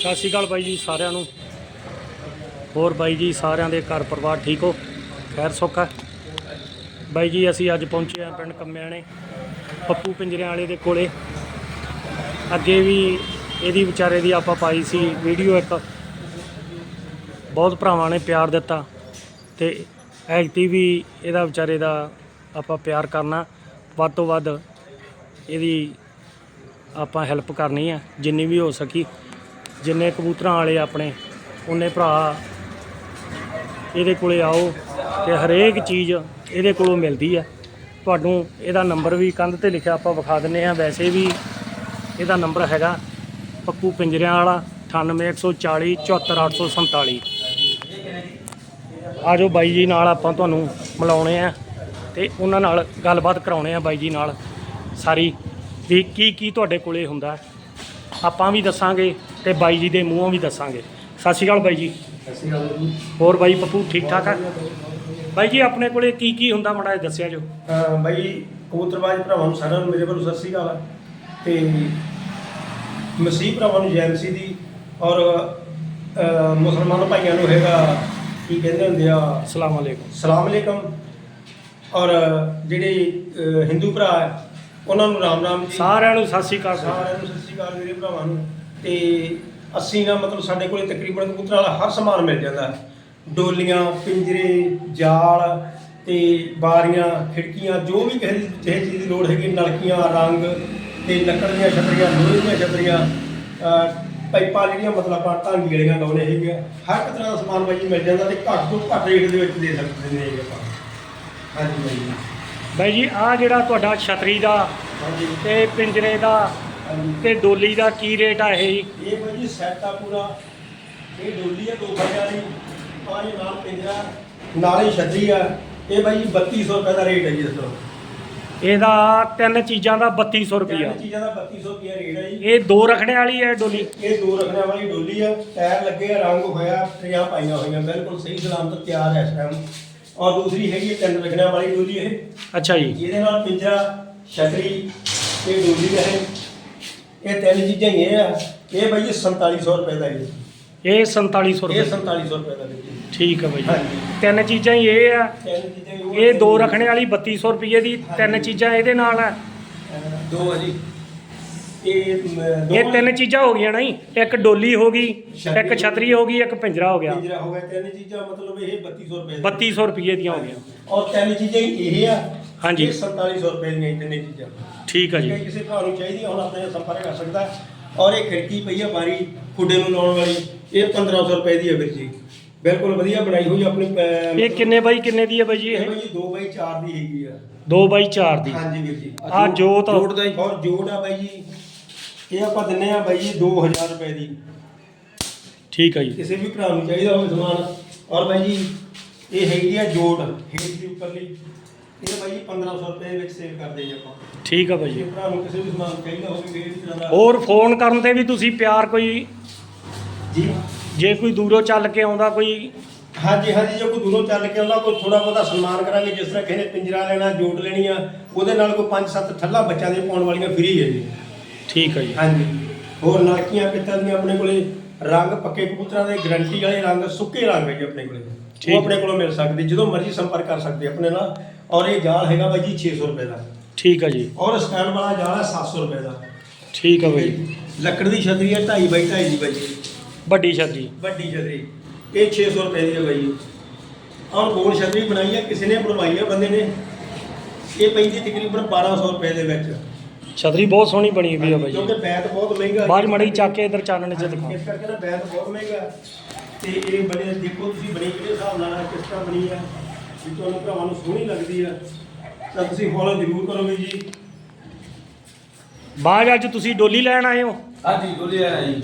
ਸਤਿ ਸ਼੍ਰੀ ਅਕਾਲ ਬਾਈ ਜੀ ਸਾਰਿਆਂ ਨੂੰ। ਹੋਰ ਬਾਈ ਜੀ ਸਾਰਿਆਂ ਦੇ ਘਰ ਪਰਿਵਾਰ ਠੀਕ ਹੋ? ਖੈਰ ਸੁੱਖ ਹੈ ਬਾਈ ਜੀ, ਅਸੀਂ ਅੱਜ ਪਹੁੰਚੇ ਹਾਂ ਪਿੰਡ ਕੰਮਿਆਣੇ, ਪੱਪੂ ਪਿੰਜਰਿਆਂ ਵਾਲੇ ਦੇ ਕੋਲੇ। ਅੱਗੇ ਵੀ ਇਹਦੀ ਵਿਚਾਰੇ ਦੀ ਆਪਾਂ ਪਾਈ ਸੀ ਵੀਡੀਓ ਇੱਕ। ਬਹੁਤ ਭਰਾਵਾਂ ਨੇ ਪਿਆਰ ਦਿੱਤਾ ਤੇ ਐਕਟੀ ਵੀ ਇਹਦਾ ਵਿਚਾਰੇ ਦਾ ਆਪਾਂ ਪਿਆਰ ਕਰਨਾ। ਵੱਧ ਤੋਂ ਵੱਧ ਇਹਦੀ ਆਪਾਂ ਹੈਲਪ ਕਰਨੀ ਆ, ਜਿੰਨੀ ਵੀ ਹੋ ਸਕੀ। ਜਿੰਨੇ ਕਬੂਤਰਾਂ ਵਾਲੇ ਆਪਣੇ, ਉਹਨੇ ਭਰਾ ਇਹਦੇ ਕੋਲੇ ਆਓ ਤੇ ਹਰੇਕ ਚੀਜ਼ ਇਹਦੇ ਕੋਲੋਂ ਮਿਲਦੀ ਆ। ਤੁਹਾਨੂੰ ਇਹਦਾ ਨੰਬਰ ਵੀ ਕੰਧ ਤੇ ਲਿਖਿਆ ਆਪਾਂ ਵਿਖਾ ਦਿੰਨੇ ਆ। ਵੈਸੇ ਵੀ ਇਹਦਾ ਨੰਬਰ ਹੈਗਾ ਪੱਪੂ ਪਿੰਜਰਿਆਂ ਵਾਲਾ 98140 74847 ਆਜੋ ਬਾਈ ਜੀ ਨਾਲ ਆਪਾਂ ਤੁਹਾਨੂੰ ਮਿਲਾਉਣੇ ਆ ਤੇ ਉਹਨਾਂ ਨਾਲ ਗੱਲਬਾਤ ਕਰਾਉਣੇ ਆ ਬਾਈ ਜੀ ਨਾਲ ਸਾਰੀ ਵੀ ਕੀ ਕੀ ਤੁਹਾਡੇ ਕੋਲੇ ਹੁੰਦਾ। ਆਪਾਂ ਵੀ ਦੱਸਾਂਗੇ ਤੇ ਬਾਈ ਜੀ ਦੇ ਮੂੰਹੋਂ ਵੀ ਦੱਸਾਂਗੇ। ਸਤਿ ਸ਼੍ਰੀ ਅਕਾਲ ਬਾਈ ਜੀ। ਹੋਰ ਬਾਈ ਪੱਪੂ ਠੀਕ ਠਾਕ ਆ? ਬਾਈ ਜੀ ਆਪਣੇ ਕੋਲੇ ਕੀ ਕੀ ਹੁੰਦਾ ਮੜਾ ਦੱਸਿਆ ਜੋ ਬਾਈ ਕਬੂਤਰਬਾਜ਼ ਭਰਾਵਾਂ ਨੂੰ ਸਾਰਿਆਂ ਨੂੰ ਮੇਰੇ ਵੱਲੋਂ ਸਤਿ ਸ੍ਰੀ ਅਕਾਲ ਤੇ ਮਸੀਹ ਭਰਾਵਾਂ ਨੂੰ ਜੈਮਸੀ ਦੀ ਔਰ ਮੁਸਲਮਾਨ ਭਾਈਆਂ ਨੂੰ ਹੈਗਾ ਕੀ ਕਹਿੰਦੇ ਹੁੰਦੇ ਆ? ਅਸਲਾਮ ਅਲੈਕੁਮ। ਸਲਾਮ ਅਲੈਕਮ। ਔਰ ਜਿਹੜੇ ਹਿੰਦੂ ਭਰਾ ਉਹਨਾਂ ਨੂੰ ਰਾਮ ਰਾਮ ਜੀ। ਸਾਰਿਆਂ ਨੂੰ ਸਤਿ ਸ਼੍ਰੀ ਅਕਾਲ। ਸਾਰਿਆਂ ਨੂੰ ਸਤਿ ਸ੍ਰੀ ਅਕਾਲ ਮੇਰੇ ਭਰਾਵਾਂ ਨੂੰ। ਤੇ ਅਸੀਂ ਨਾ ਮਤਲਬ ਸਾਡੇ ਕੋਲੇ ਤਕਰੀਬਨ ਕਬੂਤਰਾਂ ਵਾਲਾ ਹਰ ਸਮਾਨ ਮਿਲ ਜਾਂਦਾ। ਡੋਲੀਆਂ ਪਿੰਜਰੇ ਜਾਲ ਤੇ ਬਾਰੀਆਂ ਖਿੜਕੀਆਂ ਜੋ ਵੀ ਕਿਸੇ ਜਿਹੇ ਚੀਜ਼ ਦੀ ਲੋੜ ਹੈਗੀ ਨਲਕੀਆਂ ਰੰਗ ਤੇ ਲੱਕੜ ਦੀਆਂ ਛਤਰੀਆਂ ਲੋਹੇ ਦੀਆਂ ਛਤਰੀਆਂ ਪਾਈਪਾਂ ਜਿਹੜੀਆਂ ਮਤਲਬ ਆਪਾਂ ਢਾਂਗੀ ਵਾਲੀਆਂ ਲਾਉਣੇ ਹੈਗੇ ਆ ਹਰ ਇੱਕ ਤਰ੍ਹਾਂ ਦਾ ਸਮਾਨ ਬਾਈ ਜੀ ਮਿਲ ਜਾਂਦਾ ਤੇ ਘੱਟ ਤੋਂ ਘੱਟ ਰੇਟ ਦੇ ਵਿੱਚ ਦੇ ਸਕਦੇ ਨੇ ਹੈਗੇ ਆਪਾਂ। ਹਾਂਜੀ ਬਾਈ ਜੀ। ਬਾਈ ਜੀ ਆ ਜਿਹੜਾ ਤੁਹਾਡਾ ਛਤਰੀ ਦਾ ਹਾਂਜੀ। ਤੇ ਪਿੰਜਰੇ ਦਾ ਤੇ ਡੋਲੀ ਦਾ ਕੀ ਰੇਟ ਆ ਇਹ ਜੀ? ਇਹ ਬਾਈ ਜੀ ਸੈੱਟ ਆ ਪੂਰਾ। ਇਹ ਡੋਲੀ ਆ ਦੋ ਫੜਿਆ ਦੀ ਪਾਣੀ ਨਾਲ ਪਿੰਜਰਾ ਨਾਲ ਛਤਰੀ ਆ। ਇਹ ਬਾਈ ਜੀ 3200 ਰੁਪਏ ਦਾ ਰੇਟ ਹੈ ਜੀ ਦੱਸੋ। ਇਹਦਾ ਤਿੰਨ ਚੀਜ਼ਾਂ ਦਾ 3200 ਰੁਪਿਆ ਤਿੰਨ ਚੀਜ਼ਾਂ ਦਾ 3200 ਰੁਪਏ ਰੇਟ ਹੈ ਜੀ। ਇਹ ਦੋ ਰੱਖਣੇ ਵਾਲੀ ਹੈ ਡੋਲੀ? ਇਹ ਦੋ ਰੱਖਣੇ ਵਾਲੀ ਡੋਲੀ ਆ। ਟਾਇਰ ਲੱਗੇ ਆ ਰੰਗ ਹੋਇਆ ਟਰੀਆਂ ਪਾਈਆਂ ਹੋਈਆਂ ਬਿਲਕੁਲ ਸਹੀ ਸਲਾਮਤ ਤਿਆਰ ਹੈ ਇਸ ਟਾਈਮ ਔਰ ਦੂਸਰੀ ਹੈਗੀ ਹੈ ਤਿੰਨ ਰੱਖਣੇ ਵਾਲੀ ਡੋਲੀ ਇਹ। ਅੱਛਾ ਜੀ। ਇਹਦੇ ਨਾਲ ਪਿੰਜਰਾ ਛਤਰੀ ਤੇ ਡੋਲੀ ਹੈ ਇਹ ਤਿੰਨ ਚੀਜ਼ਾਂ ਹੀ ਇਹ ਆ। ਇਹ ਬਾਈ ਜੀ 4700 ਰੁਪਏ ਦਾ ਜੀ। ਇਹ 4700 ਇਹ ਰੁਪਏ 4700 ਰੁਪਏ ਦਾ ਜੀ। ਠੀਕ ਹੈ ਬਾਈ। ਹਾਂਜੀ। ਤਿੰਨ ਚੀਜ਼ਾਂ ਹੀ ਇਹ ਆ। ਤਿੰਨ ਚੀਜ਼ਾਂ ਹੀ ਉਹ ਇਹ ਦੋ ਰੱਖਣੇ ਵਾਲੀ 3200 ਰੁਪਏ ਦੀ ਤਿੰਨ ਚੀਜ਼ਾਂ ਇਹਦੇ ਨਾਲ ਆ। ਦੋ ਆ ਜੀ। ਇਹ ਮ, ਤਿੰਨ ਚੀਜ਼ਾਂ ਹੋ ਗਈਆਂ ਨਾ ਜੀ ਇੱਕ ਡੋਲੀ ਹੋ ਗਈ ਇੱਕ ਛਤਰੀ ਹੋ ਗਈ ਇੱਕ ਪਿੰਜਰਾ ਹੋ ਗਿਆ। ਪਿੰਜਰਾ ਹੋ ਗਿਆ ਤਿੰਨ ਚੀਜ਼ਾਂ ਮਤਲਬ ਇਹ 3200 ਰੁਪਏ ਦਾ। 3200 ਰੁਪਏ ਦੀਆਂ ਹੋ ਗਈਆਂ। ਔਰ ਤਿੰਨ ਚੀਜ਼ਾਂ ਹੀ ਇਹ ਆ ਹਾਂਜੀ। ਇਹ 4700 ਰੁਪਏ ਦੀਆਂ ਹੀ ਤਿੰਨੇ ਚੀਜ਼ਾਂ। ਠੀਕ ਹੈ ਠੀਕ ਹੈ, ਜੀ ਕਿਸੇ ਭਰਾ ਨੂੰ ਚਾਹੀਦੀ ਆ, ਹੁਣ ਆਪਣੇ ਨਾਲ ਸੰਪਰਕ ਕਰ ਸਕਦਾ ਹੈ। ਔਰ ਇਹ ਖਿੜਕੀ ਪਈ ਆ ਬਾਰੀ ਖੁੱਡੇ ਨੂੰ ਲਾਉਣ ਵਾਲੀ ਇਹ 1500 ਰੁਪਏ ਦੀ ਹੈ ਵੀਰ ਜੀ। ਬਿਲਕੁਲ ਵਧੀਆ ਬਣਾਈ ਹੋਈ ਆਪਣੀ ਅਹ, ਇਹ ਕਿੰਨੇ ਬਾਈ ਕਿੰਨੇ ਦੀ ਹੈ ਬਾਈ ਜੀ ਇਹ? ਇਹ ਬਾਈ 2 ਬਾਈ 4 ਦੀ ਹੈਗੀ ਆ। 2 ਬਾਈ 4 ਦੀ। ਹਾਂਜੀ ਵੀਰ ਜੀ। ਆਹ ਜੋਤ- ਜੋੜ ਦਾ ਹੀ ਔਰ ਜੋੜ ਆ ਬਾਈ ਜੀ। ਇਹ ਆਪਾਂ ਦਿੰਨੇ ਆ ਬਾਈ ਜੀ 2000 ਰੁਪਏ ਦੀ। ਠੀਕ ਹੈ ਜੀ। ਕਿਸੇ ਵੀ ਭਰਾ ਨੂੰ ਚਾਹੀਦਾ ਹੋਵੇ ਸਮਾਨ। ਔਰ ਬਾਈ ਜੀ ਇਹ ਹੈਗੀ ਆ ਜੋੜ ਹੇਠ ਦੀ ਉੱਪਰਲੀ। ਇਹ ਬਾਈ ਜੀ 1500 ਰੁਪਏ ਵਿੱਚ ਸੇਲ ਕਰਦੇ ਜੀ ਆਪਾਂ। ਠੀਕ ਹੈ ਬਾਈ ਜੇ ਜੀ। ਭਰਾ ਨੂੰ ਕਿਸੇ ਵੀ ਸਮਾਨ ਚਾਹੀਦਾ ਹੋਵੇ ਕਿਸੇ ਵੀ ਤਰ੍ਹਾਂ ਦਾ। ਹੋਰ ਫੋਨ ਕਰਨ ਤੇ ਵੀ ਤੁਸੀਂ ਪਿਆਰ ਕੋਈ ਜੀ। ਜੇ ਕੋਈ ਦੂਰੋਂ ਚੱਲ ਕੇ ਆਉਂਦਾ ਕੋਈ ਹਾਂਜੀ ਹਾਂਜੀ ਜੇ ਕੋਈ ਦੂਰੋਂ ਚੱਲ ਕੇ ਉਹਨਾਂ ਕੋਲ ਥੋੜਾ ਬਹੁਤਾ ਸਨਮਾਨ ਕਰਾਂਗੇ ਜਿਸ ਤਰ੍ਹਾਂ ਕਿਸੇ ਨੇ ਪਿੰਜਰਾ ਲੈਣਾ ਜੋੜ ਲੈਣੀ ਆ ਉਹਦੇ ਨਾਲ ਕੋਈ 5-7 ਠੱਲਾ ਬੱਚਿਆਂ ਦੇ ਪਾਉਣ ਵਾਲੀਆਂ ਫ੍ਰੀ ਹੈ ਜੀ। ਠੀਕ ਹੈ ਜੀ। ਹਾਂਜੀ। ਹੋਰ ਨਲਕੀਆਂ ਪਿੱਤਲ ਦੀਆਂ ਆਪਣੇ ਕੋਲੇ ਰੰਗ ਪੱਕੇ ਕਬੂਤਰਾਂ ਦੇ ਗਰੰਟੀ ਵਾਲੇ ਰੰਗ ਸੁੱਕੇ ਰੰਗ ਹੈ ਜੀ ਆਪਣੇ ਕੋਲੇ। ਉਹ ਆਪਣੇ ਕੋਲੋਂ ਮਿਲ ਸਕਦੇ ਜਦੋਂ ਮਰਜ਼ੀ ਸੰਪਰਕ ਕਰ ਸਕਦੇ ਆਪਣੇ ਨਾਲ। ਔਰ ਇਹ ਜਾਲ ਹੈਗਾ ਬਾਈ ਜੀ 600 ਰੁਪਏ ਦਾ। ਠੀਕ ਹੈ ਜੀ। ਔਰ ਸਟੈਂਡ ਵਾਲਾ ਜਾਲ ਹੈ 700 ਰੁਪਏ ਦਾ। ਠੀਕ ਹੈ ਬਾਈ। ਲੱਕੜ ਦੀ ਛਤਰੀ ਹੈ 2.5 ਬਾਈ 2.5 ਦੀ ਬਾਈ ਜੀ। ਵੱਡੀ ਛੱਜੀ ਵੱਡੀ ਛਤਰੀ। ਇਹ 600 ਰੁਪਏ ਦੀ ਹੈ ਬਾਈ ਜੀ। ਔਰ ਗੋਲ ਛਤਰੀ ਬਣਾਈ ਹੈ ਕਿਸੇ ਨੇ ਬਣਵਾਈ ਹੈ ਬੰਦੇ ਨੇ। ਇਹ ਪੈਂਦੀ ਤਕਰੀਬਨ 1200 ਰੁਪਏ ਦੇ ਵਿੱਚ। ਛਤਰੀ ਬਹੁਤ ਸੋਹਣੀ ਬਣੀ ਹੋਈ ਹੈ ਬਾਈ ਕਿਉਂਕਿ ਜੀ ਬੈਤ ਬਹੁਤ ਮਹਿੰਗਾ ਹੈ। ਬਾਹਰ ਮੜੀ ਚੱਕ ਕੇ ਇਧਰ ਚਾਨਣ ਚ ਦਿਖਾ। ਇਸ ਕਰਕੇ ਨਾ ਬੈਤ ਬਹੁਤ ਮਹਿੰਗਾ ਹੈ। ਤੇ ਇਹ ਬਣੇ ਦੇਖੋ ਤੁਸੀਂ ਬਣੀ ਕਿਹੜੇ ਹਿਸਾਬ ਨਾਲ ਕਿਸ ਤਰ੍ਹਾਂ ਬਣੀ ਹੈ ਵੀ ਤੁਹਾਨੂੰ ਭਰਾਵਾਂ ਨੂੰ ਸੋਹਣੀ ਲੱਗਦੀ ਹੈ ਤਾਂ ਤੁਸੀਂ ਫੋਲੋ ਜ਼ਰੂਰ ਕਰੋਗੇ ਜੀ। ਬਾਅਦ ਅੱਜ ਤੁਸੀਂ ਡੋਲੀ ਲੈਣ ਆਏ ਹੋ? ਹਾਂਜੀ ਬੋਲਿਆ ਜੀ।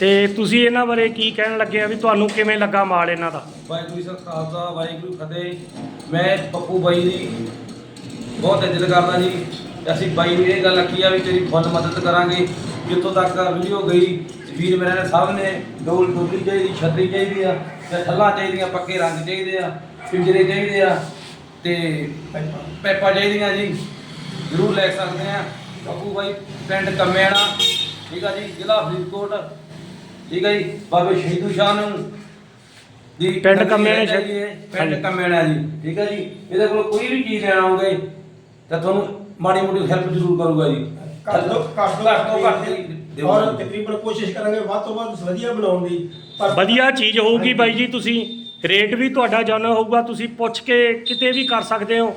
ਤੇ ਤੁਸੀਂ ਇਹਨਾਂ ਬਾਰੇ ਕੀ ਕਹਿਣ ਲੱਗੇ ਆ ਵੀ ਤੁਹਾਨੂੰ ਕਿਵੇਂ ਲੱਗਾ ਮਾਲ ਇਹਨਾਂ ਦਾ? ਵਾਹਿਗੁਰੂ ਸਰ ਖਾਲਸਾ ਵਾਹਿਗੁਰੂ ਫਤਿਹ। ਮੈਂ ਪੱਪੂ ਬਾਈ ਦੀ ਬਹੁਤ ਇੱਜ਼ਤ ਕਰਦਾ ਜੀ। ਅਸੀਂ ਬਾਈ ਨੂੰ ਇਹ ਗੱਲ ਆਖੀ ਆ ਵੀ ਤੇਰੀ ਫੁੱਲ ਮਦਦ ਕਰਾਂਗੇ। ਜਿੱਥੋਂ ਤੱਕ ਵੀਡੀਓ ਗਈ ਵੀਰ ਮੇਰੇ ਨੇ ਸਭ ਨੇ ਡੋਲ ਡੋਲੀ ਚਾਹੀਦੀ ਛਤਰੀ ਚਾਹੀਦੀ ਆ ਤੇ ਥੱਲਾਂ ਚਾਹੀਦੀਆਂ ਪੱਕੇ ਰੰਗ ਚਾਹੀਦੇ ਆ ਪਿੰਜਰੇ ਚਾਹੀਦੇ ਆ ਤੇ ਪੈਪਾ ਚਾਹੀਦੀਆਂ ਜੀ। ਜ਼ਰੂਰ ਲੈ ਸਕਦੇ ਆ। ਪੱਪੂ ਬਾਈ ਪਿੰਡ ਕੰਮੇਣਾ ਠੀਕ ਆ ਜੀ ਜ਼ਿਲ੍ਹਾ ਫਰੀਦਕੋਟ ਠੀਕ ਹੈ ਜੀ ਬਾਬੇ ਸ਼ਹੀਦੂ ਸ਼ਾਹ ਨੂੰ ਦੀ ਪਿੰਡ ਕੰਮਿਆਣੇ ਰਹਿੰਦਾ ਜੀ ਪਿੰਡ ਕੰਮਿਆਣਾ ਜੀ ਠੀਕ ਹੈ ਜੀ। ਇਹਦੇ ਕੋਲ ਕੋਈ ਵੀ ਚੀਜ਼ ਲੈਣ ਆਓਗੇ ਤਾਂ ਤੁਹਾਨੂੰ ਮਾੜੀ ਮੋਟੀ ਹੈਲਪ ਜ਼ਰੂਰ ਕਰੂਗਾ ਜੀ। ਘੱਟ ਤੋਂ ਘੱਟ ਘੱਟ ਤੋਂ ਘੱਟ ਹੀ ਦਿਓ ਔਰ ਜੀ। ਤਕਰੀਬਨ ਕੋਸ਼ਿਸ਼ ਕਰਾਂਗੇ ਵੱਧ ਤੋਂ ਵੱਧ ਵਧੀਆ ਬਣਾਉਣ ਦੀ। ਪਰ ਵਧੀਆ ਚੀਜ਼ ਹੋਊਗੀ ਬਾਈ ਜੀ ਤੁਸੀਂ ਰੇਟ ਵੀ ਤੁਹਾਡਾ ਜਾਣਾ ਹੋਊਗਾ ਤੁਸੀਂ ਪੁੱਛ ਕੇ ਕਿਤੇ ਵੀ ਕਰ ਸਕਦੇ ਹੋ।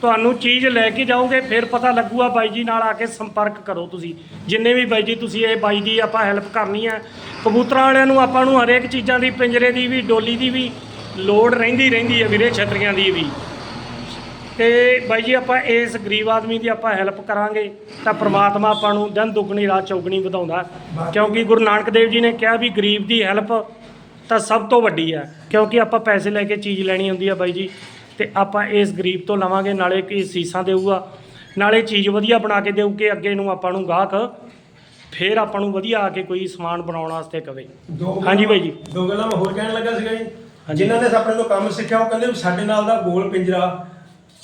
ਤੁਹਾਨੂੰ ਚੀਜ਼ ਲੈ ਕੇ ਜਾਓਗੇ ਫਿਰ ਪਤਾ ਲੱਗੂਗਾ ਬਾਈ ਜੀ ਨਾਲ ਆ ਕੇ ਸੰਪਰਕ ਕਰੋ ਤੁਸੀਂ। ਜਿੰਨੇ ਵੀ ਬਾਈ ਜੀ ਤੁਸੀਂ ਇਹ ਬਾਈ ਦੀ ਆਪਾਂ ਹੈਲਪ ਕਰਨੀ ਹੈ ਕਬੂਤਰਾਂ ਵਾਲਿਆਂ ਨੂੰ ਆਪਾਂ ਨੂੰ ਹਰੇਕ ਚੀਜ਼ਾਂ ਦੀ ਪਿੰਜਰੇ ਦੀ ਵੀ ਡੋਲੀ ਦੀ ਵੀ ਲੋੜ ਰਹਿੰਦੀ ਰਹਿੰਦੀ ਹੈ ਵੀਰੇ ਛਤਰੀਆਂ ਦੀ ਵੀ। ਤੇ ਬਾਈ ਜੀ ਆਪਾਂ ਇਸ ਗਰੀਬ ਆਦਮੀ ਦੀ ਆਪਾਂ ਹੈਲਪ ਕਰਾਂਗੇ ਤਾਂ ਪ੍ਰਮਾਤਮਾ ਆਪਾਂ ਨੂੰ ਦਿਨ ਦੁੱਗਣੀ ਰਾਤ ਚੌਗਣੀ ਵਧਾਉਂਦਾ ਕਿਉਂਕਿ ਗੁਰੂ ਨਾਨਕ ਦੇਵ ਜੀ ਨੇ ਕਿਹਾ ਵੀ ਗਰੀਬ ਦੀ ਹੈਲਪ ਤਾਂ ਸਭ ਤੋਂ ਵੱਡੀ ਹੈ ਕਿਉਂਕਿ ਆਪਾਂ ਪੈਸੇ ਲੈ ਕੇ ਚੀਜ਼ ਲੈਣੀ ਹੁੰਦੀ ਆ ਬਾਈ ਜੀ ਤੇ ਆਪਾਂ ਇਸ ਗਰੀਬ ਤੋਂ ਲਵਾਂਗੇ ਨਾਲੇ ਕੀ ਸੀਸਾਂ ਦੇਊਗਾ ਨਾਲੇ ਚੀਜ਼ ਵਧੀਆ ਬਣਾ ਕੇ ਦੇਊ ਕਿ ਅੱਗੇ ਨੂੰ ਆਪਾਂ ਨੂੰ ਗਾਹਕ ਫੇਰ ਆਪਾਂ ਨੂੰ ਵਧੀਆ ਆ ਕੇ ਕੋਈ ਸਮਾਨ ਬਣਾਉਣ ਵਾਸਤੇ ਕਵੇ ਹਾਂਜੀ ਬਾਈ ਜੀ। ਦੋ ਗੱਲਾਂ ਮੈਂ ਹੋਰ ਕਹਿਣ ਲੱਗਾ ਸੀਗਾ ਜੀ। ਜਿਨ੍ਹਾਂ ਨੇ ਆਪਣੇ ਤੋਂ ਕੰਮ ਸਿੱਖਿਆ ਉਹ ਕਹਿੰਦੇ ਵੀ ਸਾਡੇ ਨਾਲ ਦਾ ਗੋਲ ਪਿੰਜਰਾ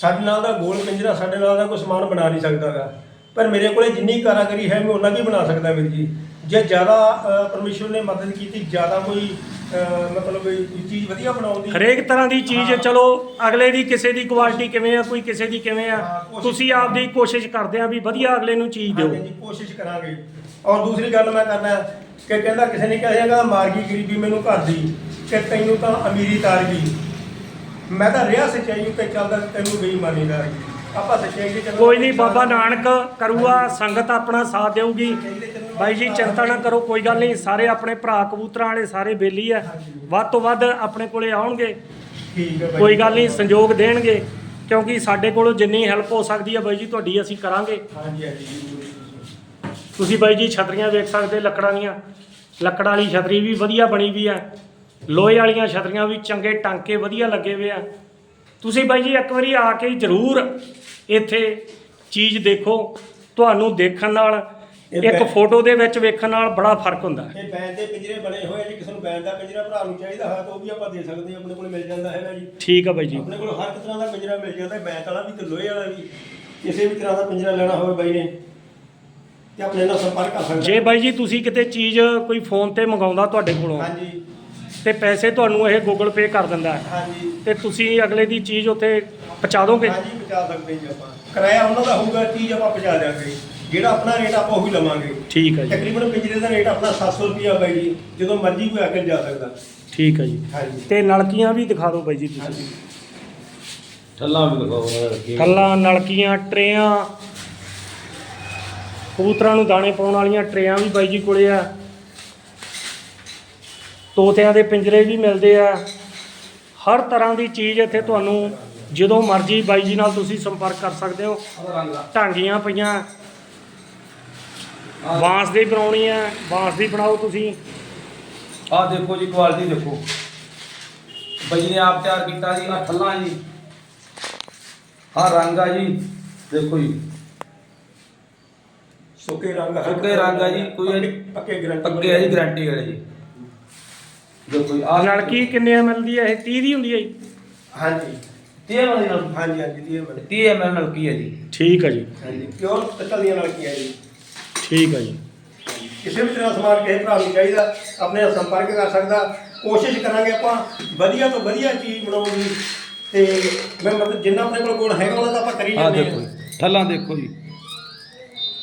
ਸਾਡੇ ਨਾਲ ਦਾ ਗੋਲ ਪਿੰਜਰਾ ਸਾਡੇ ਨਾਲ ਦਾ ਕੋਈ ਸਮਾਨ ਬਣਾ ਨਹੀਂ ਸਕਦਾਗਾ। ਪਰ ਮੇਰੇ ਕੋਲੇ ਜਿੰਨੀ ਕਾਰਾਗਰੀ ਹੈ ਮੈਂ ਉਹਨਾਂ ਕੀ ਬਣਾ ਸਕਦਾ ਵੀਰ ਜੀ। ਜੇ ਜ਼ਿਆਦਾ ਅ, ਪਰਮੇਸ਼ਵਰ ਨੇ ਮਦਦ ਕੀਤੀ ਜ਼ਿਆਦਾ ਕੋਈ ਮਤਲਬ ਇਹ ਚੀਜ਼ ਵਧੀਆ ਬਣਾਉਣ ਦੀ ਹਰੇਕ ਤਰ੍ਹਾਂ ਦੀ ਚੀਜ਼। ਚਲੋ ਅਗਲੇ ਦੀ ਕਿਸੇ ਦੀ ਕੁਆਲਿਟੀ ਕਿਵੇਂ ਆ ਕੋਈ ਕਿਸੇ ਦੀ ਕਿਵੇਂ ਆ ਤੁਸੀਂ ਆਪਦੀ ਕੋਸ਼ਿਸ਼ ਕਰਦੇ ਆ ਵੀ ਵਧੀਆ ਅਗਲੇ ਨੂੰ ਚੀਜ਼ ਦਿਓ। ਹਾਂਜੀ ਕੋਸ਼ਿਸ਼ ਕਰਾਂਗੇ। ਔਰ ਦੂਸਰੀ ਗੱਲ ਮੈਂ ਕਰਨਾ ਕਿ ਕਹਿੰਦਾ ਕਿਸੇ ਨੇ ਕਿਹਾ ਹੈਗਾ ਮਾਰ ਗਈ ਗਰੀਬੀ ਮੈਨੂੰ ਘਰ ਦੀ ਕਿ ਤੈਨੂੰ ਤਾਂ ਅਮੀਰੀ ਤਾਰ ਗਈ ਮੈਂ ਤਾਂ ਰਿਹਾ ਸੱਚਾਈ ਉੱਤੇ ਚੱਲਦਾ ਤੈਨੂੰ ਬੇਈਮਾਨੀ ਗਈ ਆਪਾਂ ਸੱਚਾਈ ਦੇ ਚੱਲੋ। ਕੋਈ ਨਹੀਂ ਬਾਬਾ ਨਾਨਕ ਕਰੂਗਾ ਸੰਗਤ ਆਪਣਾ ਸਾਥ ਦੇਊਗੀ। ਬਾਈ ਜੀ ਚਿੰਤਾ ਨਾ ਕਰੋ ਕੋਈ ਗੱਲ ਨਹੀਂ ਸਾਰੇ ਆਪਣੇ ਭਰਾ ਕਬੂਤਰਾਂ ਵਾਲੇ ਸਾਰੇ ਬੇਲੀ ਆ। ਵੱਧ ਤੋਂ ਵੱਧ ਆਪਣੇ ਕੋਲੇ ਆਉਣਗੇ। ਠੀਕ ਹੈ ਬਾਈ ਕੋਈ ਗੱਲ ਨਹੀਂ ਸੰਯੋਗ ਦੇਣਗੇ। ਕਿਉਂਕਿ ਸਾਡੇ ਕੋਲੋਂ ਜਿੰਨੀ ਹੈਲਪ ਹੋ ਸਕਦੀ ਹੈ ਬਾਈ ਜੀ ਤੁਹਾਡੀ ਅਸੀਂ ਕਰਾਂਗੇ। ਹਾਂਜੀ ਹਾਂਜੀ। ਤੁਸੀਂ ਬਾਈ ਜੀ ਛਤਰੀਆਂ ਵੇਖ ਸਕਦੇ ਲੱਕੜਾਂ ਦੀਆਂ। ਲੱਕੜਾਂ ਵਾਲੀ ਛਤਰੀ ਵੀ ਵਧੀਆ ਬਣੀ ਵੀ ਆ। ਲੋਹੇ ਵਾਲੀਆਂ ਛਤਰੀਆਂ ਵੀ ਚੰਗੇ ਟਾਂਕੇ ਵਧੀਆ ਲੱਗੇ ਹੋਏ ਆ। ਤੁਸੀਂ ਬਾਈ ਜੀ ਇੱਕ ਵਾਰੀ ਆ ਕੇ ਜ਼ਰੂਰ ਇੱਥੇ ਚੀਜ਼ ਦੇਖੋ ਤੁਹਾਨੂੰ ਦੇਖਣ ਨਾਲ ਇੱਕ ਫੋਟੋ ਦੇ ਵਿੱਚ ਵੇਖਣ ਨਾਲ ਬੜਾ ਫ਼ਰਕ ਹੁੰਦਾ। ਹੈ ਇਹ ਬੈਨ ਦੇ ਪਿੰਜਰੇ ਬਣੇ ਹੋਏ ਆ ਜੀ ਕਿਸੇ ਨੂੰ ਬੈਨ ਦਾ ਪਿੰਜਰਾ ਭਰਾ ਨੂੰ ਚਾਹੀਦਾ ਹੋਇਆ ਤਾਂ ਉਹ ਵੀ ਆਪਾਂ ਦੇ ਸਕਦੇ ਹਾਂ ਆਪਣੇ ਕੋਲ ਮਿਲ ਜਾਂਦਾ ਹੈਗਾ ਜੀ। ਠੀਕ ਆ ਬਾਈ ਜੀ। ਆਪਣੇ ਕੋਲ ਹਰ ਇੱਕ ਤਰ੍ਹਾਂ ਦਾ ਪਿੰਜਰਾ ਮਿਲ ਜਾਂਦਾ ਬੈਨ ਵਾਲਾ ਵੀ ਤੇ ਲੋਹੇ ਵਾਲਾ ਵੀ। ਕਿਸੇ ਵੀ ਤਰ੍ਹਾਂ ਦਾ ਪਿੰਜਰਾ ਲੈਣਾ ਹੋਵੇ ਬਾਈ ਨੇ ਤੇ ਆਪਣੇ ਨਾਲ ਸੰਪਰਕ ਕਰ ਸਕਦਾ ਜੇ ਬਾਈ ਜੀ ਤੁਸੀਂ ਕਿਤੇ ਚੀਜ਼ ਕੋਈ ਫੋਨ ਤੇ ਮੰਗਾਉਂਦਾ ਤੁਹਾਡੇ ਕੋਲੋਂ ਹਾਂਜੀ। ਤੇ ਪੈਸੇ ਤੁਹਾਨੂੰ ਇਹ ਗੂਗਲ ਪੇ ਕਰ ਦਿੰਦਾ ਹੈ। ਹਾਂਜੀ। ਤੇ ਤੁਸੀਂ ਅਗਲੇ ਦੀ ਚੀਜ਼ ਉੱਥੇ ਪਹੁੰਚਾ ਦੋਗੇ? ਹਾਂਜੀ ਪਹੁੰਚਾ ਸਕਦੇ ਜੀ ਆਪਾਂ। ਕਿਰਾਇਆ ਉਹਨਾਂ ਦਾ ਹੋਊਗਾ ਚੀਜ਼ ਆਪਾਂ ਪਹੁੰਚਾ ਦਿਆਂਗੇ। ਜਿਹੜਾ ਆਪਣਾ ਰੇਟ ਆਪਾਂ ਉਹੀ ਲਵਾਂਗੇ। ਠੀਕ ਆ ਜੀ। ਤਕਰੀਬਨ ਪਿੰਜਰੇ ਦਾ ਰੇਟ ਆਪਣਾ 700 ਰੁਪਿਆ ਬਾਈ ਜੀ ਜਦੋਂ ਮਰਜ਼ੀ ਕੋਈ ਆ ਕੇ ਜਾ ਸਕਦਾ। ਠੀਕ ਆ ਜੀ। ਹਾਂਜੀ। ਤੇ ਨਲਕੀਆਂ ਵੀ ਦਿਖਾ ਦਿਓ ਬਾਈ ਜੀ ਤੁਸੀਂ। ਹਾਂਜੀ। ਠੱਲਾਂ ਵੀ ਦਿਖਾਓ ਕੱਲਾਂ ਨਲਕੀਆਂ ਟਰੇਆਂ। ਕਬੂਤਰਾਂ ਨੂੰ ਦਾਣੇ ਪਾਉਣ ਵਾਲੀਆਂ ਟਰੇਆਂ ਵੀ ਬਾਈ ਜੀ ਕੋਲੇ ਆ। ਤੋਤਿਆਂ ਦੇ ਪਿੰਜਰੇ ਵੀ ਮਿਲਦੇ ਆ। ਹਰ ਤਰ੍ਹਾਂ ਦੀ ਚੀਜ਼ ਇੱਥੇ ਤੁਹਾਨੂੰ ਜਦੋਂ ਮਰਜ਼ੀ ਬਾਈ ਜੀ ਨਾਲ ਤੁਸੀਂ ਸੰਪਰਕ ਕਰ ਸਕਦੇ ਹੋ। ਢਾਂਗੀਆਂ ਪਈਆਂ। ਬਾਂਸ ਦੀ ਬਣਾਉਣੀ ਆ। ਬਾਂਸ ਦੀ ਬਣਾਓ ਤੁਸੀਂ। ਆਹ ਦੇਖੋ ਜੀ ਕੁਆਲਿਟੀ ਦੇਖੋ। ਬਾਈ ਨੇ ਆਪ ਤਿਆਰ ਕੀਤਾ ਜੀ ਆਹ ਠੱਲਾਂ ਜੀ। ਆਹ ਰੰਗ ਆ ਜੀ ਦੇਖੋ ਜੀ। ਸੁੱਕੇ ਰੰਗ ਸੁੱਕੇ ਰੰਗ ਆ ਜੀ, ਕੋਈ ਪੱਕੇ- ਪੱਕੇ ਗਰੰਟੀ ਅੱਗੇ ਆ ਜੀ ਗਾਰੰਟੀ ਵਾਲੇ ਜੀ। ਜੀ। ਆਹ ਨਲਕੀ ਕਿੰਨੇ ਐਮਐਲ ਦੀ ਹੈ ਇਹ 30 ਦੀ ਹੁੰਦੀ ਹੈ ਜੀ? ਹਾਂਜੀ। 30 ਵਾਲੀ ਨਾਲ ਹਾਂਜੀ ਹਾਂਜੀ ਦੀ ਬਣੇ 30 ml ਨਲਕੀ ਹੈ ਜੀ। ਠੀਕ ਹੈ ਜੀ। ਹਾਂਜੀ ਪਿਓਰ ਪਿੱਤਲ ਦੀਆਂ ਨਲਕੀਆਂ ਜੀ? ਠੀਕ ਹੈ ਜੀ। ਕਿਸੇ ਵੀ ਤਰ੍ਹਾਂ ਸਮਾਨ ਕਿਸੇ ਭਰਾ ਨੂੰ ਚਾਹੀਦਾ ਆਪਣੇ ਨਾਲ ਸੰਪਰਕ ਕਰ ਸਕਦਾ ਕੋਸ਼ਿਸ਼ ਕਰਾਂਗੇ ਆਪਾਂ ਵਧੀਆ ਤੋਂ ਵਧੀਆ ਚੀਜ਼ ਬਣਾਉਣ ਦੀ। ਤੇ ਮੈਂ ਮਤਲਬ ਜਿੰਨਾ ਆਪਣੇ ਕੋਲ ਗੁਣ ਹੈਗਾ ਉਹਨਾਂ ਦਾ ਆਪਾਂ ਕਰੀ ਆਹ ਜਾਂਦੇ ਦੇਖੋ ਹਾਂ। ਜੀ ਠੱਲਾਂ ਦੇਖੋ ਜੀ।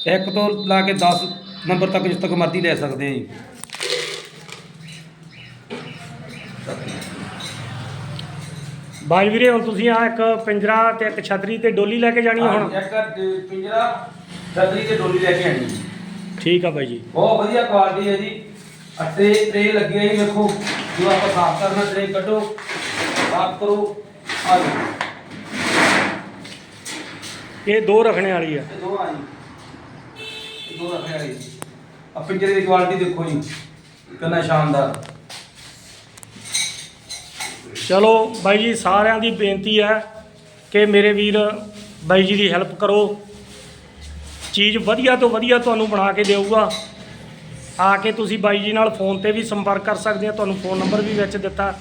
ਇੱਕ ਤੋਂ ਲਾ ਕੇ 10 ਨੰਬਰ ਤੱਕ ਜਿਸ ਤੱਕ ਮਰਜ਼ੀ ਲੈ ਸਕਦੇ ਆ ਜੀ। ਬਾਈ ਵੀਰੇ ਹੁਣ ਤੁਸੀਂ ਆ ਇੱਕ ਪਿੰਜਰਾ ਤੇ ਇੱਕ ਛਤਰੀ ਤੇ ਡੋਲੀ ਲੈ ਕੇ ਜਾਣੀ ਹੈ ਹੁਣ? ਇੱਕ ਪਿੰਜਰਾ ਛਤਰੀ ਤੇ ਡੋਲੀ ਲੈ ਕੇ ਆਣੀ ਜੀ। ਠੀਕ ਆ ਬਾਈ ਜੀ। ਬਹੁਤ ਵਧੀਆ ਕੁਆਲਿਟੀ ਹੈ ਜੀ। ਆਹ ਟਰੇ ਲੱਗੇ ਆ ਜੀ ਵੇਖੋ। ਜੋ ਆਪਾਂ ਸਾਫ਼ ਕਰਨਾ ਟਰੇ ਕੱਢੋ ਸਾਫ਼ ਕਰੋ ਆ ਜੀ ਇਹ ਦੋ ਰੱਖਣੇ ਵਾਲੀ ਆ। ਇਹ ਦੋ ਆ ਜੀ। ਇਹ ਦੋ ਰੱਖਣੇ ਵਾਲੀ ਆ ਪਿੰਜਰੇ ਦੀ ਕੁਆਲਿਟੀ ਦੇਖੋ ਜੀ ਕਿੰਨਾ ਸ਼ਾਨਦਾਰ। ਚਲੋ ਬਾਈ ਜੀ, ਸਾਰਿਆਂ ਦੀ ਬੇਨਤੀ ਹੈ ਕਿ ਮੇਰੇ ਵੀਰ ਬਾਈ ਜੀ ਦੀ ਹੈਲਪ ਕਰੋ। ਚੀਜ਼ ਵਧੀਆ ਤੋਂ ਵਧੀਆ ਤੁਹਾਨੂੰ ਬਣਾ ਕੇ ਦੇਊਗਾ। ਆ ਕੇ ਤੁਸੀਂ ਬਾਈ ਜੀ ਨਾਲ ਫੋਨ ਤੇ ਵੀ ਸੰਪਰਕ ਕਰ ਸਕਦੇ ਆ। ਤੁਹਾਨੂੰ ਫੋਨ ਨੰਬਰ ਵੀ ਵਿੱਚ ਦਿੱਤਾ।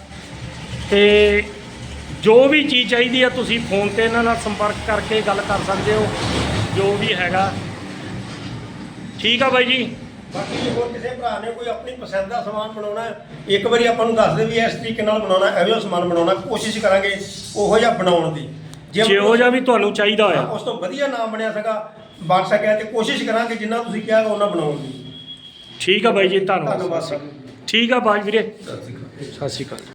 ਤੇ ਜੋ ਵੀ ਚੀਜ਼ ਚਾਹੀਦੀ ਆ, ਤੁਸੀਂ ਫੋਨ ਤੇ ਇਹਨਾਂ ਨਾਲ ਸੰਪਰਕ ਕਰਕੇ ਗੱਲ ਕਰ ਸਕਦੇ ਹੋ। ਜੋ ਵੀ ਹੈਗਾ। ਠੀਕ ਆ ਬਾਈ ਜੀ? ਬਾਕੀ ਜੇ ਹੋਰ ਕਿਸੇ ਭਰਾ ਨੇ ਕੋਈ ਆਪਣੀ ਪਸੰਦ ਦਾ ਸਮਾਨ ਬਣਾਉਣਾ ਹੈ, ਇੱਕ ਵਾਰੀ ਆਪਾਂ ਨੂੰ ਦੱਸ ਦੇ ਵੀ ਇਸ ਤਰੀਕੇ ਨਾਲ ਬਣਾਉਣਾ ਇਹੋ ਜਿਹਾ ਸਮਾਨ ਬਣਾਉਣਾ ਕੋਸ਼ਿਸ਼ ਕਰਾਂਗੇ ਉਹੋ ਜਿਹਾ ਬਣਾਉਣ ਦੀ। ਜੇ ਜਿਹੋ ਜਿਹਾ ਵੀ ਤੁਹਾਨੂੰ ਚਾਹੀਦਾ ਹਾਂ, ਹੋਇਆ ਉਸ ਤੋਂ ਵਧੀਆ ਨਾਮ ਬਣਿਆ ਸਗਾ ਬਣ ਸਕਿਆ ਤੇ ਕੋਸ਼ਿਸ਼ ਕਰਾਂਗੇ ਜਿੰਨਾ ਤੁਸੀਂ ਕਿਹਾ ਉਹਨਾਂ ਬਣਾਉਣ ਦੀ। ਠੀਕ ਆ ਬਾਈ ਜੀ ਧੰਨਵਾਦ। ਧੰਨਵਾਦ ਸਰ। ਠੀਕ ਆ ਬਾਈ ਵੀਰੇ। ਸਤਿ ਸ਼੍ਰੀ ਅਕਾਲ। ਸਤਿ ਸ਼੍ਰੀ ਅਕਾਲ।